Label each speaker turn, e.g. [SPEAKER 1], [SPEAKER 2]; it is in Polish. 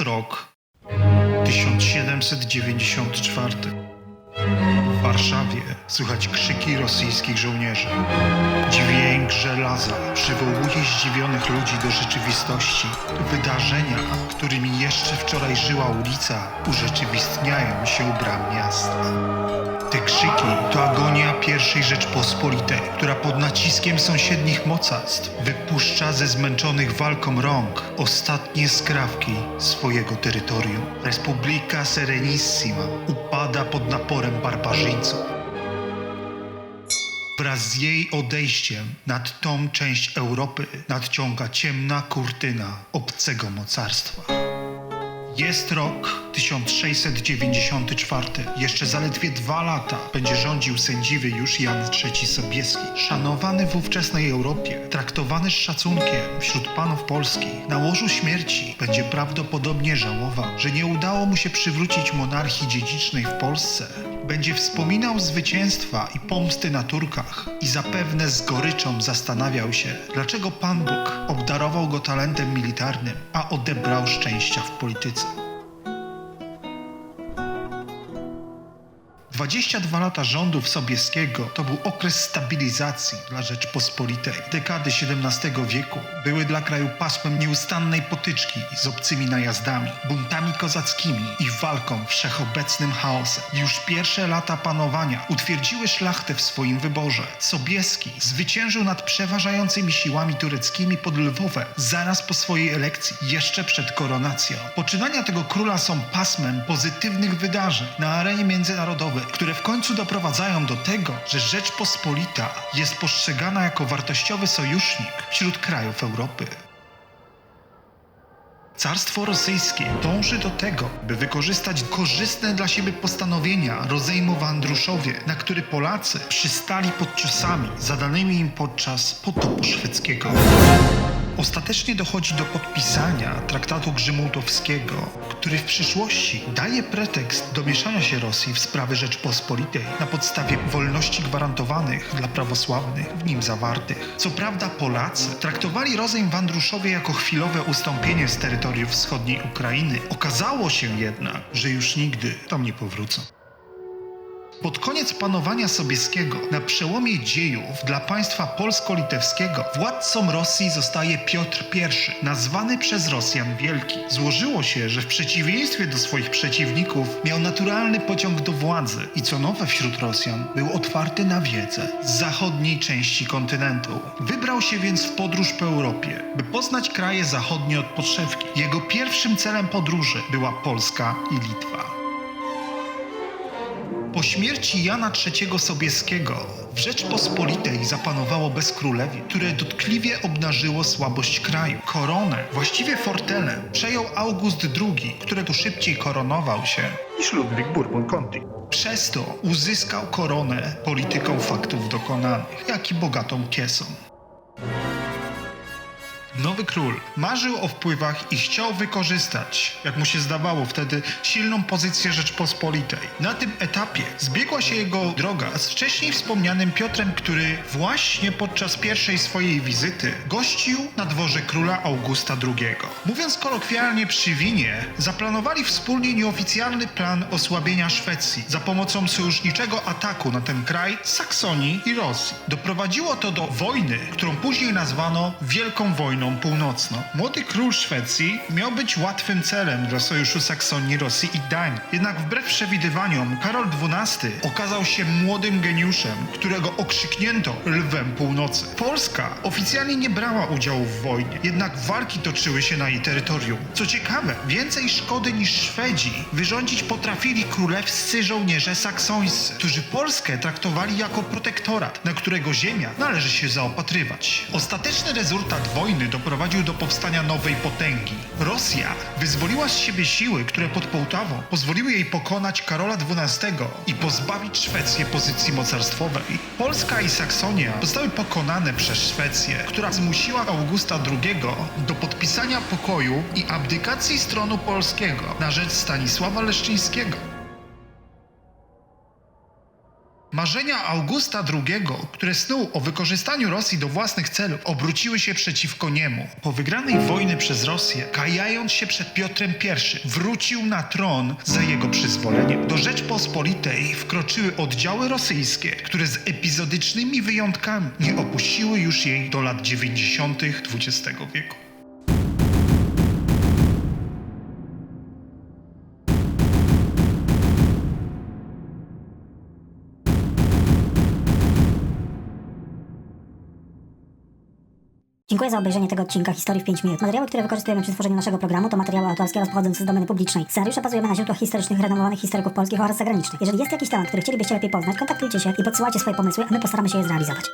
[SPEAKER 1] Jest rok 1794. W Warszawie słychać krzyki rosyjskich żołnierzy. Dźwięk żelaza przywołuje zdziwionych ludzi do rzeczywistości. Wydarzenia, którymi jeszcze wczoraj żyła ulica, urzeczywistniają się u bram miasta. Te krzyki to agonia pierwszej Rzeczpospolitej, która pod naciskiem sąsiednich mocarstw wypuszcza ze zmęczonych walką rąk ostatnie skrawki swojego terytorium. Republika Serenissima upada pod naporem barbarzyńców. Wraz z jej odejściem nad tą część Europy nadciąga ciemna kurtyna obcego mocarstwa. Jest rok 1694. Jeszcze zaledwie dwa lata będzie rządził sędziwy już Jan III Sobieski. Szanowany w ówczesnej Europie, traktowany z szacunkiem wśród panów polskich, na łożu śmierci będzie prawdopodobnie żałował, że nie udało mu się przywrócić monarchii dziedzicznej w Polsce. Będzie wspominał zwycięstwa i pomsty na Turkach i zapewne z goryczą zastanawiał się, dlaczego Pan Bóg obdarował go talentem militarnym, a odebrał szczęścia w polityce. 22 lata rządów Sobieskiego to był okres stabilizacji dla Rzeczpospolitej. Dekady XVII wieku były dla kraju pasmem nieustannej potyczki z obcymi najazdami, buntami kozackimi i walką wszechobecnym chaosem. Już pierwsze lata panowania utwierdziły szlachtę w swoim wyborze. Sobieski zwyciężył nad przeważającymi siłami tureckimi pod Lwowem zaraz po swojej elekcji, jeszcze przed koronacją. Poczynania tego króla są pasmem pozytywnych wydarzeń na arenie międzynarodowej, które w końcu doprowadzają do tego, że Rzeczpospolita jest postrzegana jako wartościowy sojusznik wśród krajów Europy. Carstwo rosyjskie dąży do tego, by wykorzystać korzystne dla siebie postanowienia rozejmu w Andruszowie, na który Polacy przystali pod ciosami zadanymi im podczas potopu szwedzkiego. Ostatecznie dochodzi do podpisania traktatu grzymałtowskiego, który w przyszłości daje pretekst do mieszania się Rosji w sprawy Rzeczpospolitej na podstawie wolności gwarantowanych dla prawosławnych w nim zawartych. Co prawda Polacy traktowali rozejm w Andruszowie jako chwilowe ustąpienie z terytoriów wschodniej Ukrainy. Okazało się jednak, że już nigdy tam nie powrócą. Pod koniec panowania Sobieskiego, na przełomie dziejów dla państwa polsko-litewskiego, władcą Rosji zostaje Piotr I, nazwany przez Rosjan Wielki. Złożyło się, że w przeciwieństwie do swoich przeciwników miał naturalny pociąg do władzy i co nowe wśród Rosjan, był otwarty na wiedzę z zachodniej części kontynentu. Wybrał się więc w podróż po Europie, by poznać kraje zachodnie od podszewki. Jego pierwszym celem podróży była Polska i Litwa. Po śmierci Jana III Sobieskiego w Rzeczpospolitej zapanowało bezkrólewie, które dotkliwie obnażyło słabość kraju. Koronę, właściwie fortelę, przejął August II, którego szybciej koronował się niż Ludwik Bourbon-Conti. Przez to uzyskał koronę polityką faktów dokonanych, jak i bogatą kiesą. Nowy król marzył o wpływach i chciał wykorzystać, jak mu się zdawało wtedy, silną pozycję Rzeczpospolitej. Na tym etapie zbiegła się jego droga z wcześniej wspomnianym Piotrem, który właśnie podczas pierwszej swojej wizyty gościł na dworze króla Augusta II. Mówiąc kolokwialnie przy winie, zaplanowali wspólnie nieoficjalny plan osłabienia Szwecji za pomocą sojuszniczego ataku na ten kraj Saksonii i Rosji. Doprowadziło to do wojny, którą później nazwano Wielką Wojną Północną. Młody król Szwecji miał być łatwym celem dla sojuszu Saksonii, Rosji i Danii. Jednak wbrew przewidywaniom Karol XII okazał się młodym geniuszem, którego okrzyknięto Lwem Północy. Polska oficjalnie nie brała udziału w wojnie, jednak walki toczyły się na jej terytorium. Co ciekawe, więcej szkody niż Szwedzi wyrządzić potrafili królewscy żołnierze saksońscy, którzy Polskę traktowali jako protektorat, na którego ziemia należy się zaopatrywać. Ostateczny rezultat wojny doprowadził do powstania nowej potęgi. Rosja wyzwoliła z siebie siły, które pod Połtawą pozwoliły jej pokonać Karola XII i pozbawić Szwecję pozycji mocarstwowej. Polska i Saksonia zostały pokonane przez Szwecję, która zmusiła Augusta II do podpisania pokoju i abdykacji stronu polskiego na rzecz Stanisława Leszczyńskiego. Marzenia Augusta II, które snuł o wykorzystaniu Rosji do własnych celów, obróciły się przeciwko niemu. Po wygranej wojny przez Rosję, kajając się przed Piotrem I, wrócił na tron za jego przyzwoleniem. Do Rzeczpospolitej wkroczyły oddziały rosyjskie, które z epizodycznymi wyjątkami nie opuściły już jej do lat 90. XX wieku.
[SPEAKER 2] Dziękuję za obejrzenie tego odcinka Historii w 5 minut. Materiały, które wykorzystujemy przy tworzeniu naszego programu to materiały autorskie oraz pochodzące z domeny publicznej. Scenariusze bazujemy na źródłach historycznych renomowanych historyków polskich oraz zagranicznych. Jeżeli jest jakiś temat, który chcielibyście lepiej poznać, kontaktujcie się i podsyłajcie swoje pomysły, a my postaramy się je zrealizować.